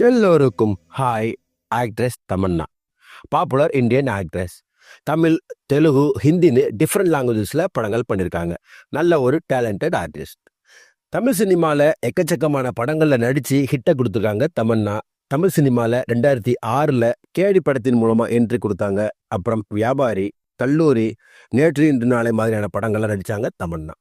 எல்லோருக்கும் hi actress Tamannaah. Popular Indian actress. Tamil Telugu ஹிந்தின்னு different லாங்குவேஜஸில் படங்கள் பண்ணியிருக்காங்க நல்ல ஒரு டேலண்டட் ஆர்டிஸ்ட் தமிழ் சினிமாவில் எக்கச்சக்கமான படங்களில் நடித்து ஹிட்டை கொடுத்துருக்காங்க தமன்னா. தமிழ் சினிமாவில் ரெண்டாயிரத்தி ஆறில் கேடி படத்தின் மூலமாக என்ட்ரி கொடுத்தாங்க. அப்புறம் வியாபாரி கல்லூரி நேற்று இன்று நாளை மாதிரியான படங்கள்லாம் நடித்தாங்க தமன்னா.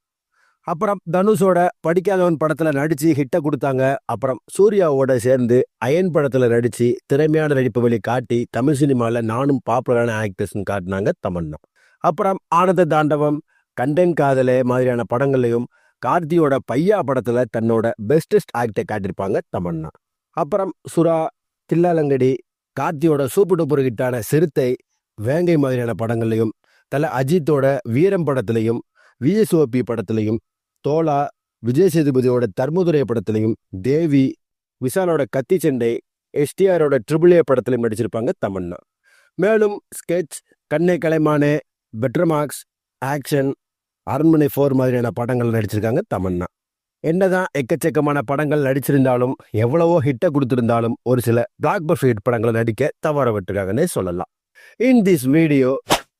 அப்புறம் தனுஷோட படிக்காதவன் படத்தில் நடித்து ஹிட்டை கொடுத்தாங்க. அப்புறம் சூர்யாவோட சேர்ந்து அயன் படத்தில் நடித்து திறமையான நடிப்பு வழி காட்டி தமிழ் சினிமாவில் நானும் பாப்புலரான ஆக்டர்ஸ்னு காட்டினாங்க தமன்னா. அப்புறம் ஆனந்த தாண்டவம் கண்டன் காதலே மாதிரியான படங்கள்லையும் கார்த்தியோட பையா படத்தில் தன்னோட பெஸ்டஸ்ட் ஆக்டை காட்டியிருப்பாங்க தமன்னா. அப்புறம் சுறா தில்லாலங்கடி கார்த்தியோட சூப்பர் டூப்பர் ஹிட்டான சிறுத்தை வேங்கை மாதிரியான படங்கள்லையும் தல அஜித்தோட வீரம் படத்துலையும் விஎஸ்ஓபி படத்திலையும் தோலா விஜய் சேதுபதியோட தர்மதுரை படத்திலையும் தேவி விஷாலோட கத்தி சண்டை எஸ்டிஆரோட ட்ரிபிள் ஏ படத்திலையும் நடிச்சிருப்பாங்க தமன்னா. மேலும் sketch Kanne கலைமானே பெட்ரமார்க்ஸ் action Aranmanai four மாதிரியான படங்கள் நடிச்சிருக்காங்க தமன்னா. என்னதான் எக்கச்சக்கமான படங்கள் நடிச்சிருந்தாலும் எவ்வளவோ ஹிட்டை கொடுத்துருந்தாலும் ஒரு சில பிளாக் பஸ்டர் ஹிட் படங்களை நடிக்க தவற விட்டுருக்காங்கன்னே சொல்லலாம். இன் திஸ் வீடியோ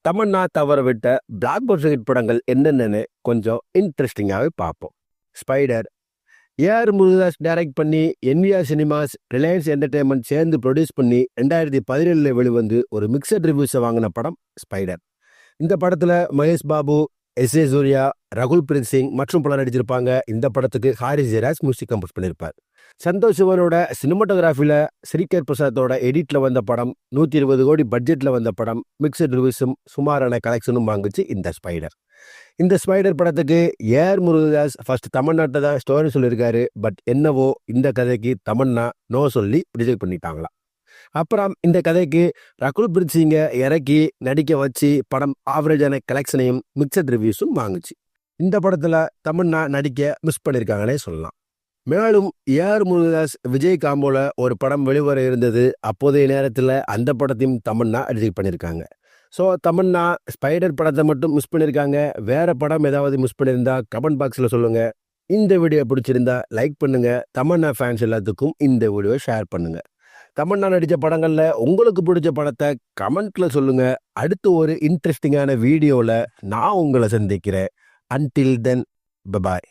தமன்னா தவற விட்ட பிளாக் பஸ்டர் ஹிட் படங்கள் என்னென்னு கொஞ்சம் இன்ட்ரெஸ்டிங்காகவே பார்ப்போம். ஸ்பைடர் ஏஆர் முருகதாஸ் டைரக்ட் பண்ணி என்விஆர் சினிமாஸ் ரிலையன்ஸ் என்டர்டைன்மெண்ட் சேர்ந்து ப்ரொடியூஸ் பண்ணி ரெண்டாயிரத்தி பதினேழில் வெளிவந்து ஒரு மிக்சட் ரிவ்யூஸை வாங்கின படம் ஸ்பைடர் இந்த படத்தில் மகேஷ் பாபு எஸ் ஏ சூர்யா ரகுல் பிரீத் சிங் மற்றும் பலர் நடிச்சிருப்பாங்க. இந்த படத்துக்கு ஹாரிஸ் ஜெராஸ் மியூசிக் கம்போஸ் பண்ணியிருப்பார் சந்தோஷ் சிவனோட சினிமாட்டோகிராஃபியில் ஸ்ரீகர் பிரசாத்தோட எடிட்டில் வந்த படம் நூற்றி இருபது கோடி பட்ஜெட்டில் வந்த படம் மிக்சட் ரிவ்யூஸும் சுமாரான கலெக்ஷனும் வாங்குச்சு இந்த ஸ்பைடர் இந்த ஸ்பைடர் படத்துக்கு ஏஆர் முருகதாஸ் ஃபர்ஸ்ட் தமிழ்நாட்டை தான் ஸ்டோரி சொல்லியிருக்காரு பட் என்னவோ இந்த கதைக்கு தமன்னா நோ சொல்லி ரிஜெக்ட் பண்ணிட்டாங்களாம். அப்புறம் இந்த கதைக்கு ரகுல் பிரீத் சிங்கை இறக்கி நடிக்க வச்சு படம் ஆவரேஜான கலெக்ஷனையும் மிக்சட் ரிவ்யூஸும் வாங்குச்சு. இந்த படத்தில் தமன்னா நடிக்க மிஸ் பண்ணியிருக்காங்கன்னே சொல்லலாம். மேலும் ஏஆர் முருகதாஸ் விஜய் காம்போல ஒரு படம் வெளிவர இருந்தது. அப்போதைய நேரத்தில் அந்த படத்தையும் தமன்னா ரிஜெக்ட் பண்ணியிருக்காங்க ஸோ தமன்னா ஸ்பைடர் படத்தை மட்டும் மிஸ் பண்ணியிருக்காங்க வேறு படம் ஏதாவது மிஸ் பண்ணியிருந்தா கமெண்ட் பாக்ஸில் சொல்லுங்கள் இந்த வீடியோ பிடிச்சிருந்தா லைக் பண்ணுங்கள் தமன்னா ஃபேன்ஸ் எல்லாத்துக்கும் இந்த வீடியோ ஷேர் பண்ணுங்கள் தமன்னா நடித்த படங்களில் உங்களுக்கு பிடிச்ச படத்தை கமெண்ட்டில் சொல்லுங்கள் அடுத்து ஒரு இன்ட்ரெஸ்டிங்கான வீடியோவில் நான் உங்களை சந்திக்கிறேன். Until then bye bye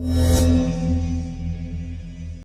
Yeah.